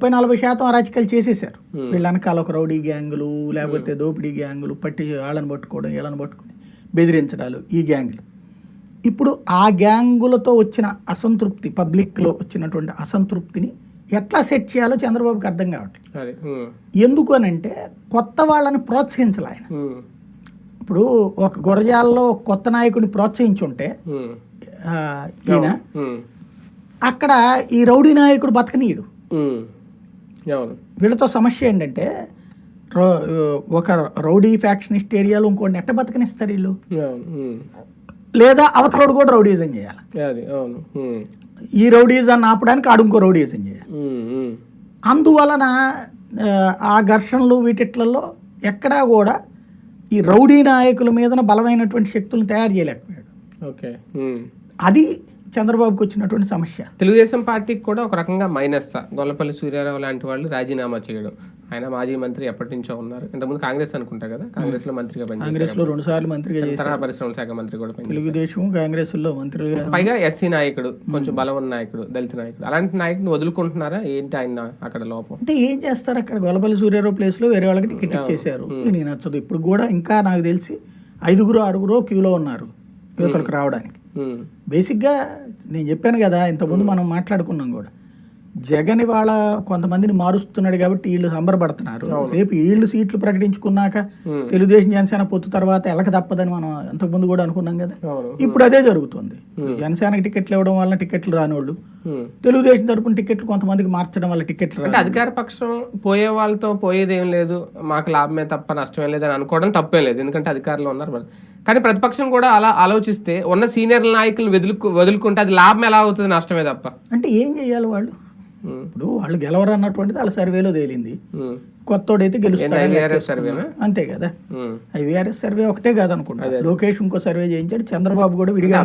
ముప్పై నలభై శాతం అరాచకాలు చేసేసారు వీళ్ళ వెనకాల ఒక రౌడీ గ్యాంగులు లేకపోతే దోపిడీ గ్యాంగులు పట్టి వాళ్ళని పట్టుకోవడం వీళ్ళని పట్టుకుని బెదిరించడాలు ఈ గ్యాంగులు. ఇప్పుడు ఆ గ్యాంగులతో వచ్చిన అసంతృప్తి పబ్లిక్లో వచ్చినటువంటి అసంతృప్తిని ఎట్లా సెట్ చేయాలో చంద్రబాబుకి అర్థం కావట్లేదు. ఉమ్, ఎందుకు అని అంటే కొత్త వాళ్ళని ప్రోత్సహించాలి ఆయన. ఇప్పుడు ఒక గురజాలలో ఒక కొత్త నాయకుడిని ప్రోత్సహించుంటే ఈయన అక్కడ ఈ రౌడీ నాయకుడు బతకనీయుడు. వీళ్ళతో సమస్య ఏంటంటే ఒక రౌడీ ఫ్యాక్షనిస్ట్ ఏరియాలో ఇంకోటి ఎట్ట బతకనిస్తారు వీళ్ళు. లేదా అవతలోడు కూడా రౌడీజం చేయాలి? ఈ రౌడీజాన్ని ఆపడానికి ఆడు ఇంకో రౌడీజం చేయాలి. అందువలన ఆ, ఘర్షణలు వీటిట్లలో ఎక్కడా కూడా ఈ రౌడీ నాయకుల మీదన బలమైనటువంటి శక్తులను తయారు చేయలేకపోయాడు. ఓకే. అది చంద్రబాబుకి వచ్చినటువంటి సమస్య. తెలుగుదేశం పార్టీకి కూడా ఒక రకంగా మైనస్. గొల్లపల్లి సూర్యారావు లాంటి వాళ్ళు రాజీనామా చేయడం. ఆయన మాజీ మంత్రి ఎప్పటి నుంచో ఉన్నారు. ఇంతకుముందు కాంగ్రెస్ అనుకుంటా కదా? కాంగ్రెస్లో మంత్రిగా కాంగ్రెస్లో రెండు సార్లు మంత్రిగా తరహా పరిశ్రమల శాఖ మంత్రి కూడా తెలుగుదేశం కాంగ్రెస్లో మంత్రులుగా పైగా ఎస్సీ నాయకుడు కొంచెం బలం ఉన్న నాయకుడు దళిత నాయకుడు. అలాంటి నాయకుడిని వదులుకుంటున్నారా? ఏంటి ఆయన అక్కడ లోపం? అంటే ఏం చేస్తారు అక్కడ? గొల్లపల్లి సూర్యారావు ప్లేస్లో వేరే వాళ్ళకి టికెట్ ఇచ్చేసారు ఇది నచ్చదు. ఇప్పుడు కూడా ఇంకా నాకు తెలిసి ఐదుగురు ఆరుగురు క్యూలో ఉన్నారు. యువతలకు రావడానికి. Hmm. బేసిక్గా నేను చెప్పాను కదా ఇంతకుముందు మనం మాట్లాడుకున్నాం కూడా. జగన్ వాళ్ళ కొంతమందిని మారుస్తున్నాడు కాబట్టి వీళ్ళు సంబరపడుతున్నారు. రేపు వీళ్ళు సీట్లు ప్రకటించుకున్నాక తెలుగుదేశం జనసేన పొత్తు తర్వాత ఎలక తప్పదని మనం ఇంతకుముందు కూడా అనుకున్నాం కదా. ఇప్పుడు అదే జరుగుతుంది. జనసేనకి టికెట్లు ఇవ్వడం వల్ల టికెట్లు రానివాళ్ళు ఉమ్. తెలుగుదేశం తరపున టికెట్లు కొంతమందికి మార్చడం వల్ల టికెట్లు అంటే అధికార పక్షం పోయే వాళ్ళతో పోయేది ఏం లేదు మాకు లాభమే తప్ప నష్టమే లేదు అని అనుకోవడం తప్పేం లేదు. ఎందుకంటే అధికారంలో ఉన్నారు. కానీ ప్రతిపక్షం కూడా అలా ఆలోచిస్తే ఉన్న సీనియర్ నాయకులు వదులుకు వదులుకుంటే అది లాభం ఎలా అవుతుంది నష్టమే తప్ప? అంటే ఏం చేయాలి వాళ్ళు? ఇప్పుడు వాళ్ళు గెలవరు అన్నటువంటిది వాళ్ళ సర్వేలో తేలింది. ఉమ్, కొత్తోడైతే లెక్కేసుకున్నాం. సర్వేనా? అంతే కదా. ఐవీఆర్ఎస్ సర్వే ఒకటే కాదనుకుంటా. లోకేష్ ఇంకో సర్వే చేయించాడు చంద్రబాబు కూడా విడిగా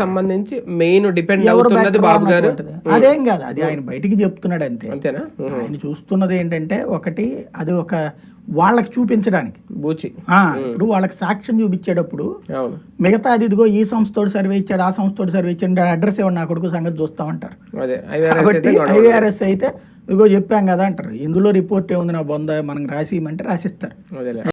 సంబంధించి మెయిన్ డిపెండ్ అవుతున్నది బాబు గారు. అదేం కాదు అది ఆయన బయటికి చెప్తున్నాడు అంతే. అంతేనా? ఆయన చూస్తున్నది ఏంటంటే ఒకటి అది ఒక వాళ్ళకి చూపించడానికి. బూచి. ఇప్పుడు వాళ్ళకి సాక్ష్యం చూపించేటప్పుడు మిగతా అది ఇదిగో ఈ సంస్థతోడు సర్వే ఇచ్చాడు ఆ సంస్థతోడు సర్వే ఇచ్చాడు అడ్రస్ ఇవ్వండి నా కొడుకు సంగతి చూస్తామంటారు. అదే ఐవీఆర్ఎస్ కాబట్టి. ఐఆర్ఎస్ అయితే ఇదిగో చెప్పాం కదా అంటారు. ఇందులో రిపోర్ట్ ఏముంది నా బొంద మనకు రాసి ఇవ్వమంటే రాసిస్తారు.